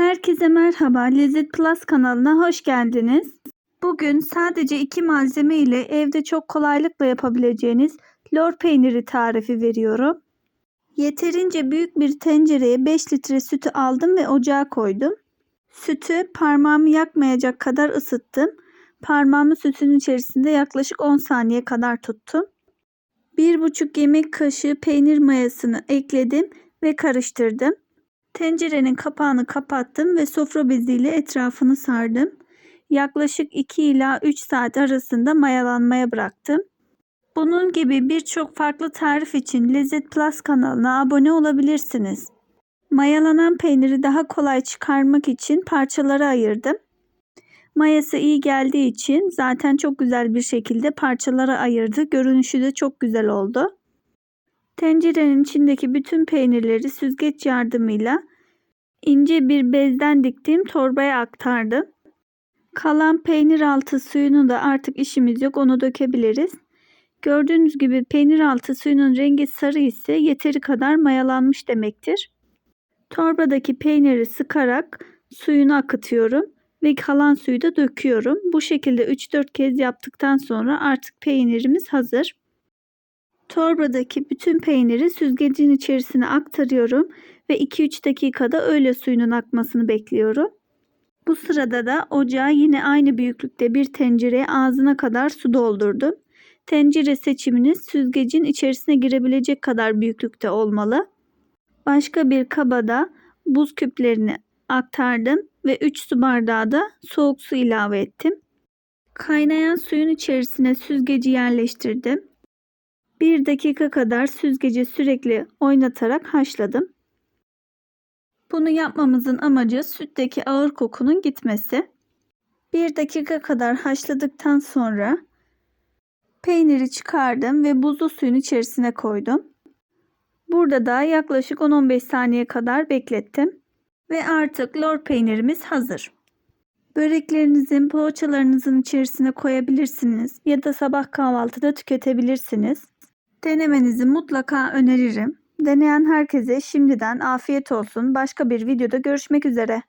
Herkese merhaba. Lezzet Plus kanalına hoş geldiniz. Bugün sadece iki malzeme ile evde çok kolaylıkla yapabileceğiniz lor peyniri tarifi veriyorum. Yeterince büyük bir tencereye 5 litre sütü aldım ve ocağa koydum. Sütü parmağımı yakmayacak kadar ısıttım. Parmağımı sütün içerisinde yaklaşık 10 saniye kadar tuttum. 1,5 yemek kaşığı peynir mayasını ekledim ve karıştırdım. Tencerenin kapağını kapattım ve sofra beziyle etrafını sardım. Yaklaşık 2 ila 3 saat arasında mayalanmaya bıraktım. Bunun gibi birçok farklı tarif için Lezzet Plus kanalına abone olabilirsiniz. Mayalanan peyniri daha kolay çıkarmak için parçalara ayırdım. Mayası iyi geldiği için zaten çok güzel bir şekilde parçalara ayırdı. Görünüşü de çok güzel oldu. Tencerenin içindeki bütün peynirleri süzgeç yardımıyla ince bir bezden diktiğim torbaya aktardım. Kalan peynir altı suyunu da artık işimiz yok onu dökebiliriz. Gördüğünüz gibi peynir altı suyunun rengi sarı ise yeteri kadar mayalanmış demektir. Torbadaki peyniri sıkarak suyunu akıtıyorum ve kalan suyu da döküyorum. Bu şekilde 3-4 kez yaptıktan sonra artık peynirimiz hazır. Torbadaki bütün peyniri süzgecin içerisine aktarıyorum ve 2-3 dakikada öyle suyunun akmasını bekliyorum. Bu sırada da ocağa yine aynı büyüklükte bir tencereye ağzına kadar su doldurdum. Tencere seçiminiz süzgecin içerisine girebilecek kadar büyüklükte olmalı. Başka bir kabada buz küplerini aktardım ve 3 su bardağı da soğuk su ilave ettim. Kaynayan suyun içerisine süzgeci yerleştirdim. 1 dakika kadar süzgeci sürekli oynatarak haşladım. Bunu yapmamızın amacı sütteki ağır kokunun gitmesi. 1 dakika kadar haşladıktan sonra peyniri çıkardım ve buzlu suyun içerisine koydum. Burada da yaklaşık 10-15 saniye kadar beklettim. Ve artık lor peynirimiz hazır. Böreklerinizin, poğaçalarınızın içerisine koyabilirsiniz ya da sabah kahvaltıda tüketebilirsiniz. Denemenizi mutlaka öneririm. Deneyen herkese şimdiden afiyet olsun. Başka bir videoda görüşmek üzere.